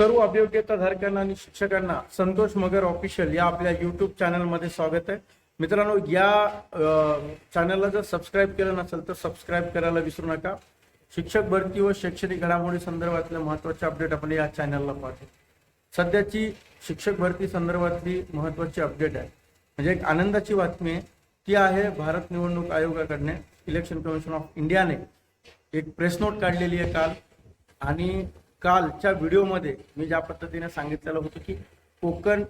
सर्व अभियोग्यताधारकांना आणि शिक्षकांना संतोष मगर ऑफिशियल या आपल्या युट्यूब चॅनलमध्ये स्वागत आहे. मित्रांनो या चॅनलला जर सबस्क्राईब केलं नसेल तर सबस्क्राईब करायला विसरू नका. शिक्षक भरती व शैक्षणिक घडामोडी संदर्भातले महत्त्वाचे अपडेट आपण या चॅनलला पाहतो. सध्याची शिक्षक भरती संदर्भातली महत्वाची अपडेट आहे. म्हणजे एक आनंदाची बातमी आहे ती आहे भारत निवडणूक आयोगाकडने इलेक्शन कमिशन ऑफ इंडियाने एक प्रेस नोट काढलेली आहे काल. आणि कालच्या व्हिडिओमध्ये मी ज्या पद्धतीने सांगितलेलं होतं की कोकण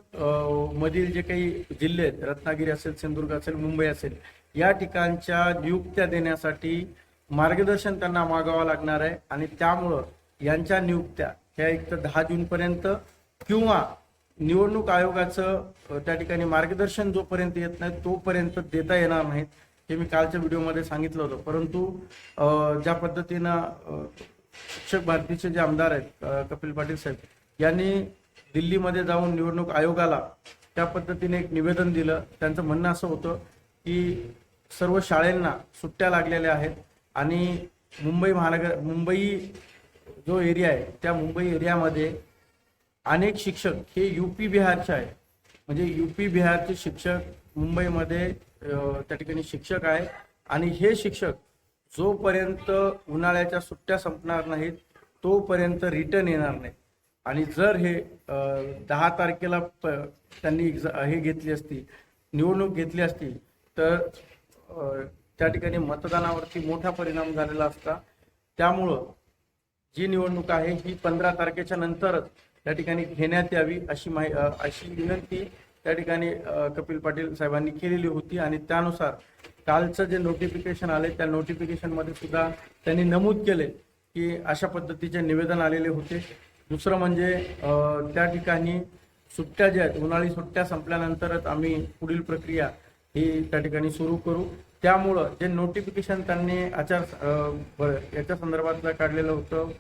मधील जे काही जिल्हे आहेत रत्नागिरी असेल सिंधुदुर्ग असेल मुंबई असेल या ठिकाणच्या नियुक्त्या देण्यासाठी मार्गदर्शन त्यांना मागावं लागणार आहे आणि त्यामुळं यांच्या नियुक्त्या ह्या एक तर दहा जूनपर्यंत किंवा निवडणूक आयोगाचं त्या ठिकाणी मार्गदर्शन जोपर्यंत येत नाही तोपर्यंत देता येणार नाहीत हे मी कालच्या व्हिडिओमध्ये सांगितलं होतं. परंतु ज्या पद्धतीनं शिक्षक भारतीचे जे आमदार आहेत कपिल पाटील साहेब यांनी दिल्लीमध्ये जाऊन निवडणूक आयोगाला त्या पद्धतीने एक निवेदन दिलं. त्यांचं म्हणणं असं होतं की सर्व शाळेंना सुट्ट्या लागलेल्या आहेत आणि मुंबई महानगर मुंबई जो एरिया आहे त्या मुंबई एरियामध्ये अनेक शिक्षक हे यूपी बिहारचे आहे म्हणजे यूपी बिहारचे शिक्षक मुंबईमध्ये त्या ठिकाणी शिक्षक आहे आणि हे शिक्षक जोपर्यंत उन्हाळ्याच्या सुट्ट्या संपणार नाहीत तोपर्यंत रिटर्न येणार नाही आणि जर हे दहा तारखेला प- त्यांनी exa- हे घेतली असती निवडणूक घेतली असती तर त्या ठिकाणी मतदानावरती मोठा परिणाम झालेला असता. त्यामुळं जी निवडणूक आहे ही पंधरा तारखेच्या नंतरच त्या ठिकाणी घेण्यात यावी अशी माहि अशी विनंती त्या ठिकाणी कपिल पाटील साहेबांनी केलेली होती आणि त्यानुसार कालचं जे नोटिफिकेशन आले त्या नोटिफिकेशनमध्ये सुद्धा त्यांनी नमूद केले की अशा पद्धतीचे निवेदन आलेले होते. दुसरं म्हणजे त्या ठिकाणी सुट्ट्या ज्या आहेत उन्हाळी सुट्ट्या संपल्यानंतरच आम्ही पुढील प्रक्रिया ही त्या ठिकाणी सुरू करू. त्यामुळं जे नोटिफिकेशन त्यांनी आचार याच्या संदर्भातलं काढलेलं होतं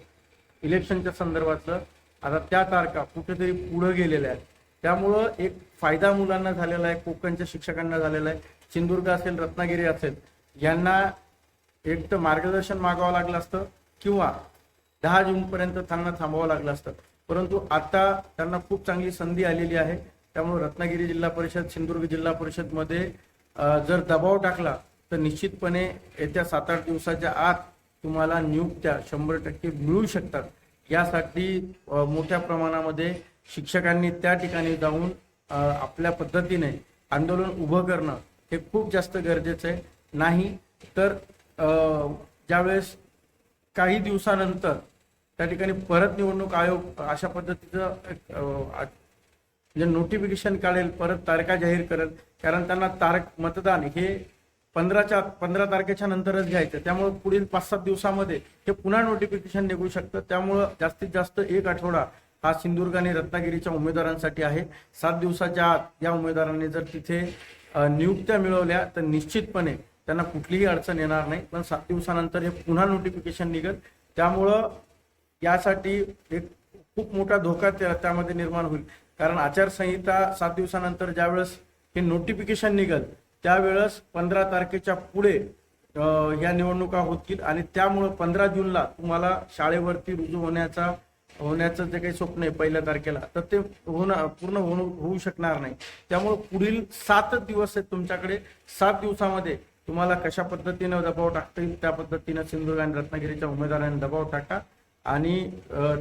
इलेक्शनच्या संदर्भातलं आता त्या तारखा कुठेतरी पुढं गेलेल्या आहेत. त्यामुळं एक फायदा मुलांना झालेला आहे कोकणच्या शिक्षकांना झालेला आहे. सिंधुदुर्ग असेल रत्नागिरी असेल यांना एक तर मार्गदर्शन मागावं लागलं असतं किंवा दहा जूनपर्यंत त्यांना थांबावं लागलं असतं. परंतु आता त्यांना खूप चांगली संधी आलेली आहे. त्यामुळे रत्नागिरी जिल्हा परिषद सिंधुदुर्ग जिल्हा परिषदमध्ये जर दबाव टाकला तर निश्चितपणे येत्या सात आठ दिवसाच्या आत तुम्हाला नियुक्त्या शंभर टक्के मिळू शकतात. यासाठी मोठ्या प्रमाणामध्ये शिक्षकांनी त्या ठिकाणी जाऊन आपल्या पद्धतीने आंदोलन उभं करणं हे खूप जास्त गरजेचं आहे. नाही तर ज्यावेळेस काही दिवसानंतर त्या ठिकाणी परत निवडणूक आयोग अशा पद्धतीचं एक, म्हणजे नोटिफिकेशन काढेल परत तारखा जाहीर करेल कारण त्यांना तारख मतदान हे पंधराच्या पंधरा तारखेच्या नंतरच घ्यायचं त्यामुळे पुढील पाच सात दिवसामध्ये हे पुन्हा नोटिफिकेशन निघू शकतं. त्यामुळं जास्तीत जास्त एक आठवडा हा सिंधुदुर्ग आणि रत्नागिरीच्या उमेदवारांसाठी आहे. सात दिवसाच्या आत या उमेदवारांनी जर तिथे नियुक्त्या मिळवल्या तर निश्चितपणे त्यांना कुठलीही अडचण येणार नाही. पण सात दिवसानंतर हे पुन्हा नोटिफिकेशन निघत त्यामुळं यासाठी एक खूप मोठा धोका त्या- त्यामध्ये निर्माण होईल. कारण आचारसंहिता सात दिवसानंतर ज्यावेळेस हे नोटिफिकेशन निघत त्यावेळेस पंधरा तारखेच्या पुढे ह्या निवडणुका होतील. आणि त्यामुळं पंधरा जूनला तुम्हाला शाळेवरती रुजू होण्याचा होण्याचं जे काही स्वप्न आहे पहिल्या तारखेला तर ते होणं पूर्ण होणं होऊ शकणार नाही. त्यामुळे पुढील सातच दिवस आहेत तुमच्याकडे. सात दिवसामध्ये तुम्हाला कशा पद्धतीनं दबाव टाकता येईल त्या पद्धतीनं सिंधुदुर्ग आणि रत्नागिरीच्या उमेदवारांनी दबाव टाका. आणि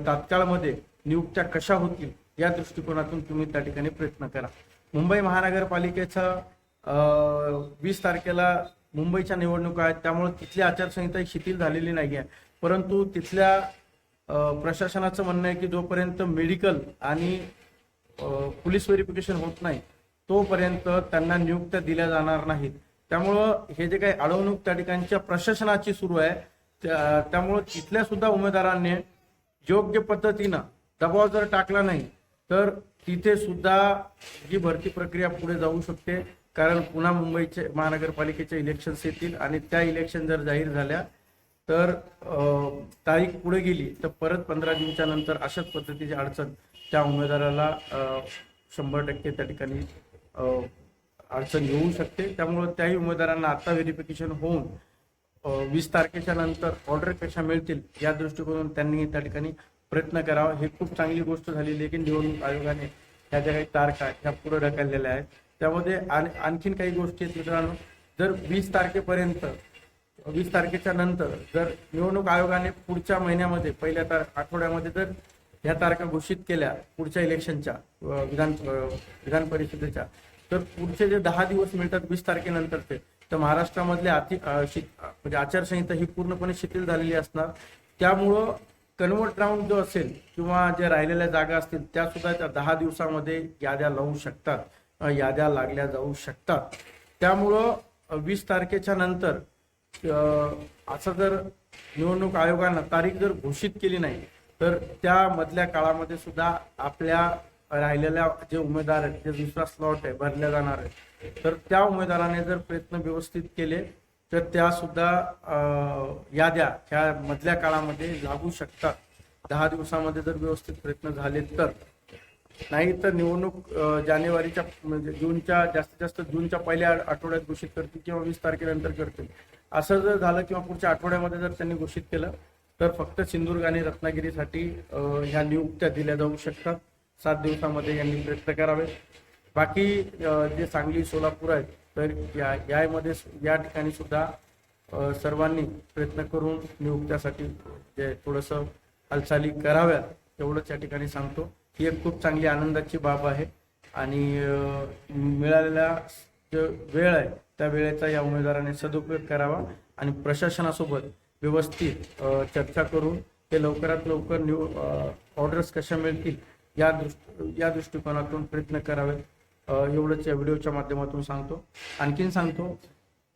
तात्काळमध्ये नियुक्त्या कशा होतील या दृष्टिकोनातून तुम्ही त्या ठिकाणी प्रयत्न करा. मुंबई महानगरपालिकेचं वीस तारखेला मुंबईच्या निवडणुका आहेत. त्यामुळे तिथली आचारसंहिता शिथिल झालेली नाही आहे परंतु तिथल्या प्रशासनाचं म्हणणं आहे की जोपर्यंत मेडिकल आणि पोलीस व्हेरिफिकेशन होत नाही तोपर्यंत त्यांना नियुक्त्या दिल्या जाणार नाहीत. त्यामुळं हे जे काही अडवणूक त्या ठिकाणच्या प्रशासनाची सुरू आहे त्या- त्यामुळं तिथल्या सुद्धा उमेदवारांनी योग्य पद्धतीनं दबाव जर टाकला नाही तर तिथे सुद्धा ही भरती प्रक्रिया पुढे जाऊ शकते. कारण पुन्हा मुंबईचे महानगरपालिकेचे इलेक्शन्स येतील आणि त्या इलेक्शन जर जाहीर झाल्या तर तारीख पुढे गेली तर परत पंधरा जूनच्या नंतर अशाच पद्धतीची अडचण त्या उमेदवाराला शंभर टक्के त्या ठिकाणी अडचण येऊ शकते. त्यामुळं त्याही उमेदवारांना आता व्हेरिफिकेशन होऊन वीस तारखेच्या नंतर ऑर्डर कशा मिळतील या दृष्टिकोनातून त्यांनी त्या ठिकाणी प्रयत्न करावा. हे खूप चांगली गोष्ट झालेली आहे की निवडणूक आयोगाने ह्या ज्या काही तारखा ह्या पुढे ढकललेल्या आहेत. त्यामध्ये आणखीन काही गोष्टी आहेत मित्रांनो. जर वीस तारखेपर्यंत वीस तारखेच्या नंतर जर निवडणूक आयोगाने पुढच्या महिन्यामध्ये पहिल्या तार आठवड्यामध्ये जर ह्या तारखा घोषित केल्या पुढच्या इलेक्शनच्या विधान विधान परिषदेच्या तर पुढचे जे दहा दिवस मिळतात वीस तारखेनंतरचे तर महाराष्ट्रामधले अति शि- म्हणजे आचारसंहिता ही पूर्णपणे शिथिल झालेली असणार. त्यामुळं कन्वर्ट राऊंड जो असेल किंवा जे राहिलेल्या जागा असतील त्या सुद्धा त्या दहा दिवसामध्ये याद्या लावू शकतात. याद्या लागल्या जाऊ शकतात. त्यामुळं वीस तारखेच्या नंतर असं जर निवडणूक आयोगानं तारीख जर घोषित केली नाही तर त्या मधल्या काळामध्ये सुद्धा आपल्या राहिलेल्या जे उमेदवार आहेत जे दुसरा स्लॉट आहे भरल्या जाणार आहे तर त्या उमेदवाराने जर प्रयत्न व्यवस्थित केले तर त्या सुद्धा अ, याद्या ह्या मधल्या काळामध्ये लागू शकतात. दहा दिवसामध्ये जर व्यवस्थित प्रयत्न झाले तर. नाही तर निवडणूक जानेवारीच्या म्हणजे जूनच्या जास्तीत जास्त जूनच्या पहिल्या आठवड्यात घोषित करतील किंवा वीस तारखेनंतर करतील. असं जर झालं किंवा पुढच्या आठवड्यामध्ये जर त्यांनी घोषित केलं तर फक्त सिंधुदुर्ग आणि रत्नागिरीसाठी ह्या नियुक्त्या दिल्या जाऊ शकतात. सात दिवसामध्ये यांनी प्रयत्न करावे बाकी जे सांगली सोलापूर आहेत तर या यामध्ये या ठिकाणी सुद्धा सर्वांनी प्रयत्न करून नियुक्त्यासाठी जे थोडंसं हालचाली कराव्यात तेवढंच या ठिकाणी सांगतो. ही एक खूप चांगली आनंदाची बाब आहे. आणि मिळालेला जो वेळ आहे त्या वेळेचा या उमेदवाराने सदुपयोग करावा आणि प्रशासनासोबत व्यवस्थित चर्चा करून ते लवकरात लवकर न्यू ऑर्डर्स कशा मिळतील या दृष्ट या दृष्टिकोनातून प्रयत्न करावे एवढंच या व्हिडिओच्या माध्यमातून सांगतो. आणखीन सांगतो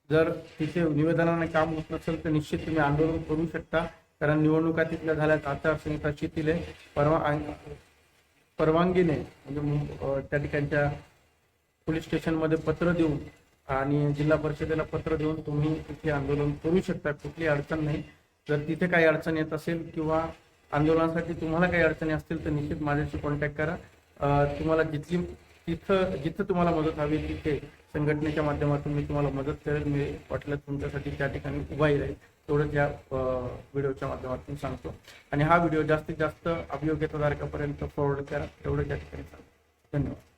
जर तिथे निवेदनाने काम होत नसेल तर निश्चित तुम्ही आंदोलन करू शकता. कारण निवडणुका तिथल्या झाल्यात आचारसंहिता शिथिल आहे परवा परवानगीने म्हणजे त्या ठिकाणच्या पोलीस स्टेशनमध्ये पत्र देऊन आणि जिल्हा परिषदेला पत्र देऊन तुम्ही तिथे आंदोलन करू शकता. कुठली अडचण नाही. जर तिथे काही अडचण येत असेल किंवा आंदोलनासाठी तुम्हाला काही अडचणी असतील तर निश्चित माझ्याशी कॉन्टॅक्ट करा. तुम्हाला जिथली तिथं जिथं तुम्हाला मदत हवी तिथे संघटनेच्या माध्यमातून मी तुम्हाला मदत करेल. मी वाटलं तुमच्यासाठी त्या ठिकाणी उभाही राहील. तेवढंच या व्हिडिओच्या माध्यमातून सांगतो. आणि हा व्हिडिओ जास्तीत जास्त अभियोग्यताधारकापर्यंत फॉरवर्ड करा. तेवढं त्या ठिकाणी सांगतो. धन्यवाद.